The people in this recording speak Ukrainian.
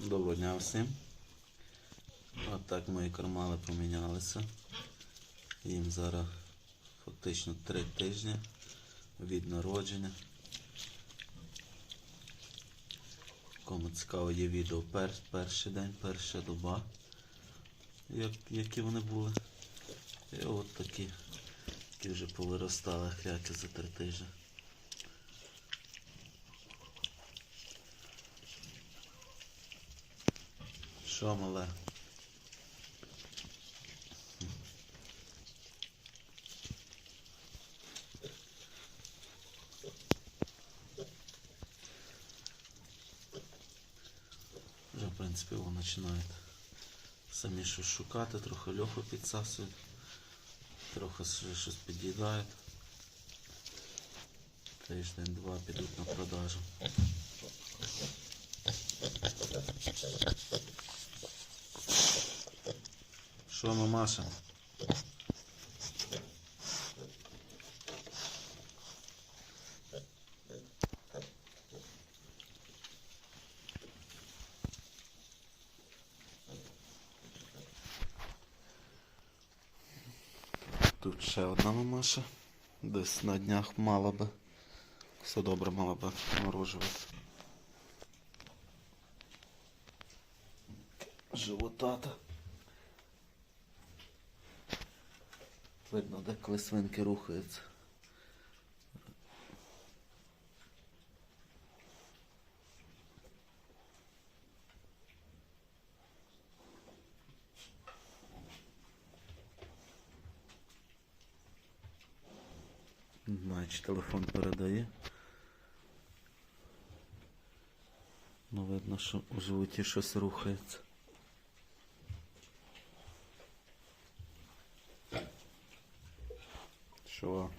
Доброго дня всім. От так мої кармали помінялися. Їм зараз фактично три тижні від народження. Кому цікаво є відео пер, перший день, перша доба, як, які вони були. І от такі, які вже повиростали хряки за три тижні. Що мале? Вже, в принципі, вони починають самі щось шукати, трохи льоху підсасують, трохи щось під'їдають. Тиждень-два підуть на продажу. Що, мамаша? Тут ще одна мамаша. Десь на днях мала би. Все добре мала би народжувати. Животата. Видно, де коли свинки рухаються. Не телефон передає. Ну, видно, що у животі щось рухається. Що?